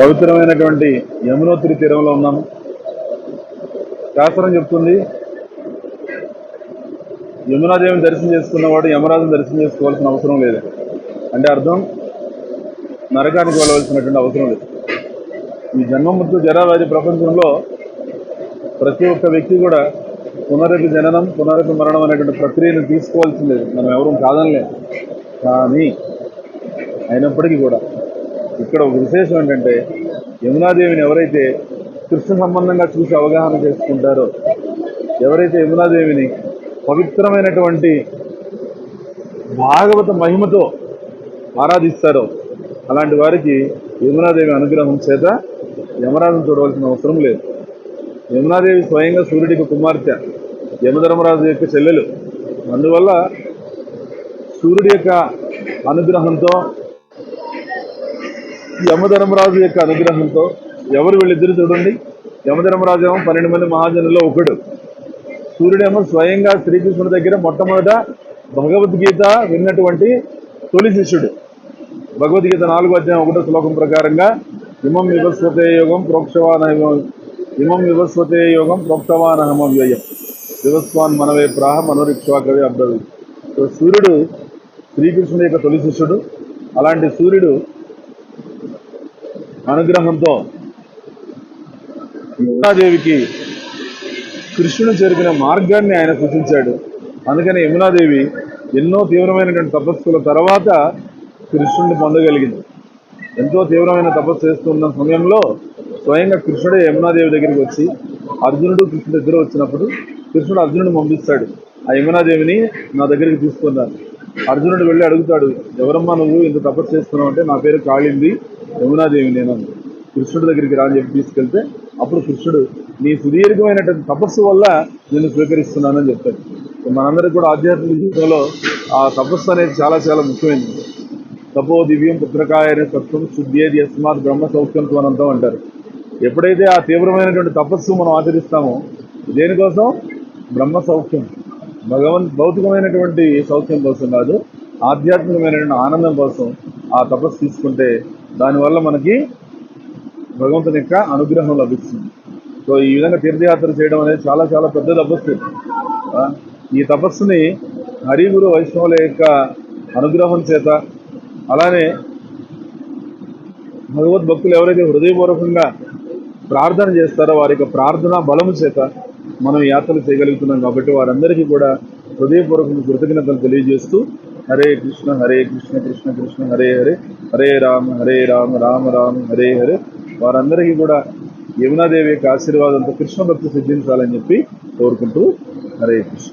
పవిత్రమైనటువంటి యమునోత్రి తీరంలో ఉన్నాము శాస్త్రం చెప్తుంది యమునాదేవిని దర్శనం చేసుకున్నవాడు యమరాజుని దర్శనం చేసుకోవాల్సిన అవసరం లేదు. అంటే అర్థం? నరకానికి వెళ్ళవలసినటువంటి అవసరం లేదు. ఈ జన్మమృత్యు జరావాది ప్రపంచంలో ప్రతి ఒక్క వ్యక్తి కూడా పునరపి జననం పునరపి మరణం అనేటువంటి ప్రక్రియను తీసుకోవాల్సిందే. మనం ఎవరూ కాదనలేదు కానీ అయినప్పటికీ కూడా ఇక్కడ ఒక విశేషం ఏంటంటే యమునాదేవిని ఎవరైతే కృష్ణ సంబంధంగా చూసి అవగాహన చేసుకుంటారో ఎవరైతే యమునాదేవిని పవిత్రమైనటువంటి భాగవత మహిమతో ఆరాధిస్తారో అలాంటి వారికి యమునాదేవి అనుగ్రహం చేత యమరాజును చూడవలసిన అవసరం లేదు. యమునాదేవి స్వయంగా సూర్యుడికి కుమార్తె యమధర్మరాజు యొక్క చెల్లెలు. అందువల్ల సూర్యుడి యొక్క అనుగ్రహంతో యమధర్మరాజు యొక్క అనుగ్రహంతో ఎవరు వీళ్ళిద్దరు చూడండి. యమధర్మరాజు ఏమో పన్నెండు మంది మహాజనుల్లో ఒకడు. సూర్యుడేమో స్వయంగా శ్రీకృష్ణుడి దగ్గర మొట్టమొదట భగవద్గీత విన్నటువంటి తొలి శిష్యుడు. భగవద్గీత నాలుగో అధ్యాయం ఒకటో శ్లోకం ప్రకారంగా ఇమం వివస్వతే యోగం ప్రోక్షవాన ఇమం వివస్వతే యోగం ప్రోక్షవానహమ వ్యయం. వివస్వాన్ మనవే ప్రాహ మనోరిక్ష్వాకవి అబ్రవి సూర్యుడు శ్రీకృష్ణుడి యొక్క తొలి శిష్యుడు. అలాంటి సూర్యుడు అనుగ్రహంతో యమునాదేవికి కృష్ణుడు చేరుకునే మార్గాన్ని ఆయన సూచించాడు. అందుకని యమునాదేవి ఎన్నో తీవ్రమైనటువంటి తపస్సుల తర్వాత కృష్ణుడిని పొందగలిగింది. ఎంతో తీవ్రమైన తపస్సు చేస్తున్న సమయంలో స్వయంగా కృష్ణుడే యమునాదేవి దగ్గరికి వచ్చి అర్జునుడు కృష్ణుడు దగ్గర వచ్చినప్పుడు కృష్ణుడు అర్జునుడు పంపిస్తాడు. ఆ యమునాదేవిని నా దగ్గరికి తీసుకున్నాను అర్జునుడు వెళ్ళి అడుగుతాడు ఎవరమ్మా నువ్వు? ఇంత తపస్సు చేస్తున్నావు? అంటే నా పేరు కాళింది యమునాదేవి నేను కృష్ణుడి దగ్గరికి రాని చెప్పి తీసుకెళ్తే అప్పుడు కృష్ణుడు నీ సుదీర్ఘమైనటువంటి తపస్సు వల్ల నేను స్వీకరిస్తున్నానని చెప్తాడు. మనందరికీ కూడా ఆధ్యాత్మిక జీవితంలో ఆ తపస్సు అనేది చాలా చాలా ముఖ్యమైనది. తపో దివ్యం పుత్రకాయ సత్వం శుద్ధేది అస్మాత్ బ్రహ్మ సౌఖ్యం అనంతం అంటారు. ఎప్పుడైతే ఆ తీవ్రమైనటువంటి తపస్సు మనం ఆచరిస్తామో దేనికోసం? బ్రహ్మ సౌఖ్యం. భగవన్ భౌతికమైనటువంటి సౌఖ్యం కోసం కాదు ఆధ్యాత్మికమైనటువంటి ఆనందం కోసం ఆ తపస్సు తీసుకుంటే దానివల్ల మనకి భగవంతుని యొక్క అనుగ్రహం లభిస్తుంది. సో ఈ విధంగా తీర్థయాత్ర చేయడం అనేది చాలా చాలా పెద్ద తపస్సు. ఈ తపస్సుని హరిగురు వైష్ణవుల యొక్క అనుగ్రహం చేత అలానే భగవద్భక్తులు ఎవరైతే హృదయపూర్వకంగా ప్రార్థన చేస్తారో వారి యొక్క ప్రార్థన బలము చేత మనం యాత్రలు చేయగలుగుతున్నాం కాబట్టి వారందరికీ కూడా హృదయపూర్వక కృతజ్ఞతలు తెలియజేస్తూ హరే కృష్ణ హరే కృష్ణ కృష్ణ కృష్ణ హరే హరే హరే రామ హరే రామ రామ రామ హరే హరే. వారందరికీ కూడా యమునాదేవి యొక్క ఆశీర్వాదంతో కృష్ణ భక్తి సిద్ధించాలని చెప్పి కోరుకుంటూ హరే కృష్ణ.